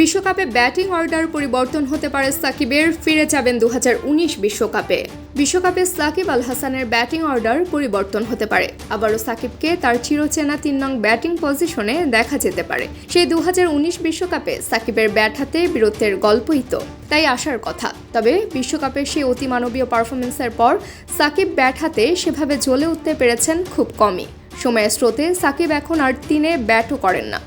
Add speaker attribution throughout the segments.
Speaker 1: বিশ্বকাপে batting order পরিবর্তন হতে পারে সাকিবের, ফিরে যাবেন দু বিশ্বকাপে। বিশ্বকাপে সাকিব আল হাসানের ব্যাটিং অর্ডার পরিবর্তন হতে পারে। আবারও সাকিবকে তার চিরচেনা তিন নং ব্যাটিং পজিশনে দেখা যেতে পারে। সেই দু বিশ্বকাপে সাকিবের ব্যাট হাতে বীরত্বের গল্পই তো, তাই আসার কথা। তবে বিশ্বকাপের সেই অতিমানবীয় পারফরমেন্সের পর সাকিব ব্যাট হাতে সেভাবে জ্বলে উঠতে পেরেছেন খুব কমই। সময়ের স্রোতে সাকিব এখন আর তিনে ব্যাটও করেন না।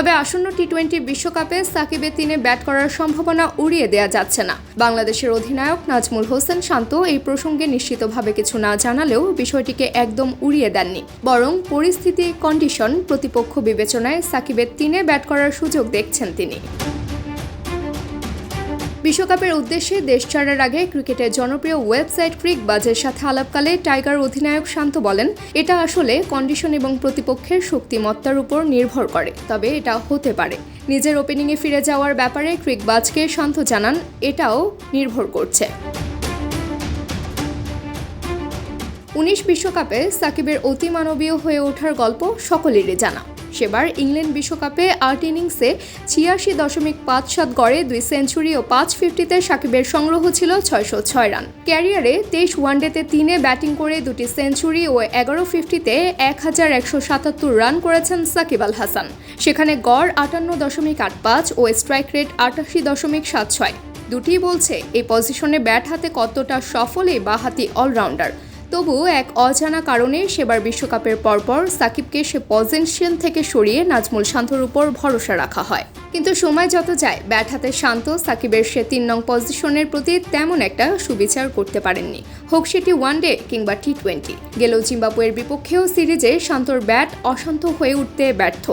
Speaker 1: তবে আসন্ন টি টোয়েন্টি বিশ্বকাপে সাকিবের তিনে ব্যাট করার সম্ভাবনা উড়িয়ে দেওয়া যাচ্ছে না। বাংলাদেশের অধিনায়ক নাজমুল হোসেন শান্ত এই প্রসঙ্গে নিশ্চিতভাবে কিছু না জানালেও বিষয়টিকে একদম উড়িয়ে দেননি। বরং পরিস্থিতি কন্ডিশন প্রতিপক্ষ বিবেচনায় সাকিবের তিনে ব্যাট করার সুযোগ দেখছেন তিনি। বিশ্বকাপের উদ্দেশ্যে দেশ ছাড়ার আগে ক্রিকেটের জনপ্রিয় ওয়েবসাইট ক্রিক বাজের সাথে আলাপকালে টাইগার অধিনায়ক শান্ত বলেন, এটা আসলে কন্ডিশন এবং প্রতিপক্ষের শক্তিমত্তার উপর নির্ভর করে, তবে এটা হতে পারে। নিজের ওপেনিংয়ে ফিরে যাওয়ার ব্যাপারে ক্রিক বাজকে শান্ত জানান, এটাও নির্ভর করছে। উনিশ বিশ্বকাপে সাকিবের অতিমানবীয় হয়ে ওঠার গল্প সকলেরই জানা। সেবার ইংল্যান্ড বিশ্বকাপে আট ইনিংসে ছিয়াশি দশমিক পাঁচ সাত গড়ে দুই সেঞ্চুরি ও পাঁচ ফিফটিতে সাকিবের সংগ্রহ ছিল ছয়শো ছয় রান। ক্যারিয়ারে তেইশ ওয়ানডেতে তিনে ব্যাটিং করে দুটি সেঞ্চুরি ও এগারো ফিফটিতে এক হাজার একশো সাতাত্তর রান করেছেন সাকিব আল হাসান। সেখানে গড় আটান্ন দশমিক আট পাঁচ ও স্ট্রাইক রেট আটাশি দশমিক সাত ছয়। দুটিই বলছে এই পজিশনে ব্যাট হাতে কতটা সফল এই বাহাতি অলরাউন্ডার। তবু এক অজানা কারণে সেবার বিশ্বকাপের পরপর সাকিবকে সে পজিশন থেকে সরিয়ে নাজমুল শান্তর উপর ভরসা রাখা হয়। কিন্তু সময় যত যায়, ব্যাট হাতে শান্ত, সাকিবের সে তিন নং পজিশনের প্রতি তেমন একটা সুবিচার করতে পারেননি। হোক সেটি ওয়ানডে কিংবা টি টোয়েন্টি গেলেও জিম্বাবুয়ের বিপক্ষেও সিরিজে শান্তর ব্যাট অশান্ত হয়ে উঠতে ব্যর্থ।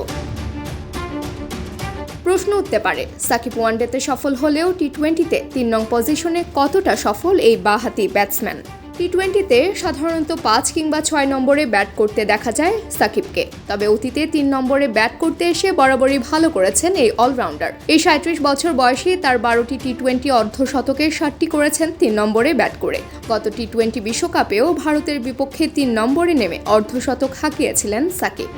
Speaker 1: প্রশ্ন উঠতে পারে, সাকিব ওয়ানডেতে সফল হলেও টি টোয়েন্টিতে তিন নং পজিশনে কতটা সফল এই বাহাতি ব্যাটসম্যান টি টোয়েন্টিতে সাধারণত পাঁচ কিংবা ছয় নম্বরে ব্যাট করতে দেখা যায় সাকিবকে। তবে অতীতে তিন নম্বরে ব্যাট করতে এসে বরাবরই ভালো করেছেন এই অলরাউন্ডার। এই সাঁত্রিশ বছর বয়সে তার বারোটি টি টোয়েন্টি অর্ধশতকে ষাটটি করেছেন তিন নম্বরে ব্যাট করে। গত টি টোয়েন্টি বিশ্বকাপেও ভারতের বিপক্ষে তিন নম্বরে নেমে অর্ধশতক হাঁকিয়েছিলেন সাকিব।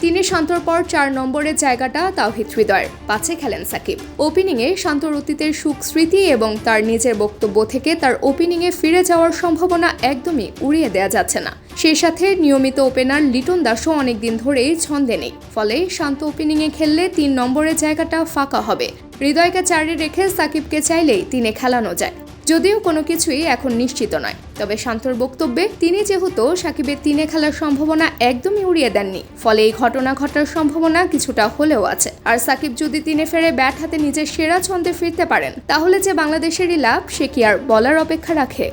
Speaker 1: তিনি শান্তর পর চার নম্বরের জায়গাটা তাওহিদ হৃদয়ের। পাঁচে খেলেন সাকিব। ওপেনিংয়ে শান্তর অতীতের সুখ স্মৃতি এবং তার নিজের বক্তব্য থেকে তার ওপেনিংয়ে ফিরে যাওয়ার সম্ভাবনা একদমই উড়িয়ে দেওয়া যাচ্ছে না। সেই সাথে নিয়মিত ওপেনার লিটন দাসও অনেকদিন ধরেই ছন্দে নেই। ফলে শান্ত ওপেনিংয়ে খেললে তিন নম্বরের জায়গাটা ফাঁকা হবে। হৃদয়কে চারে রেখে সাকিবকে চাইলেই তিনে খেলানো যায়। যদিও কোনো কিছুই এখন নিশ্চিত নয়। তবে শান্তর বক্তব্যে তিনি যেহেতু সাকিবের তিনে খেলার সম্ভাবনা একদমই উড়িয়ে দেননি, ফলে এই ঘটনা ঘটার সম্ভাবনা কিছুটা হলেও আছে। আর সাকিব যদি তিনে ফেরে ব্যাট হাতে নিজের সেরা ছন্দে ফিরতে পারেন, তাহলে যে বাংলাদেশেরই লাভ, সে কি আর বলার অপেক্ষা রাখে?